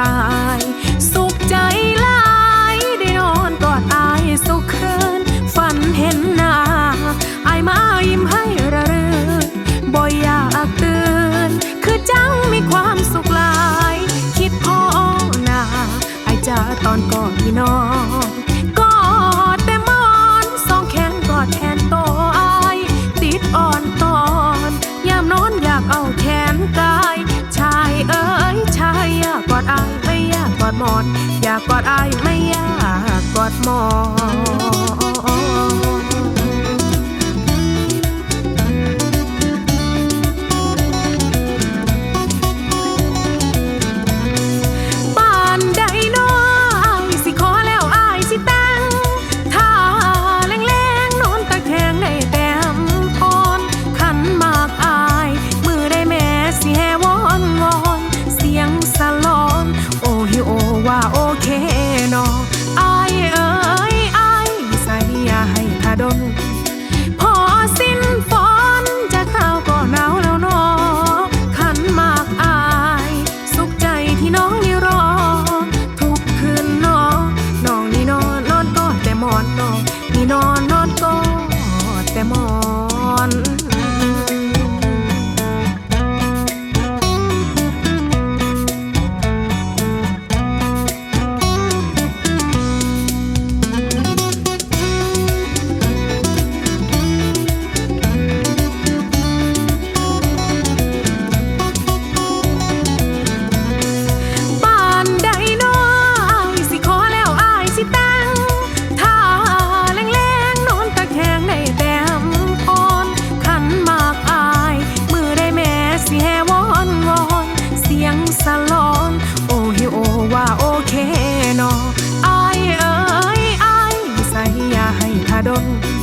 อาย สุขใจหลายได้นอนกอดอายสุขคืนฝันเห็นหน้าอายมายิ้มให้ระรื่นบ่อยากตื่นคือจังมีความสุขหลาย คิดพ่อหน้าอายจะตอนกอดพี่น้อง อหมอน อยากกอดอายไม่อยากกอดหมอนาโอเคเนาะอเอ้ยอใส่ยาให้ทาดนพอสิ้นฝนจะเข้าก็หนาวแล้วนอะขันมากอาย สุขใจที่น้องนี่รอ ทุกคืนนอน้องนี่นอนนอนกอดแต่หมอนนอะนี่นอนนอนกอด 懂。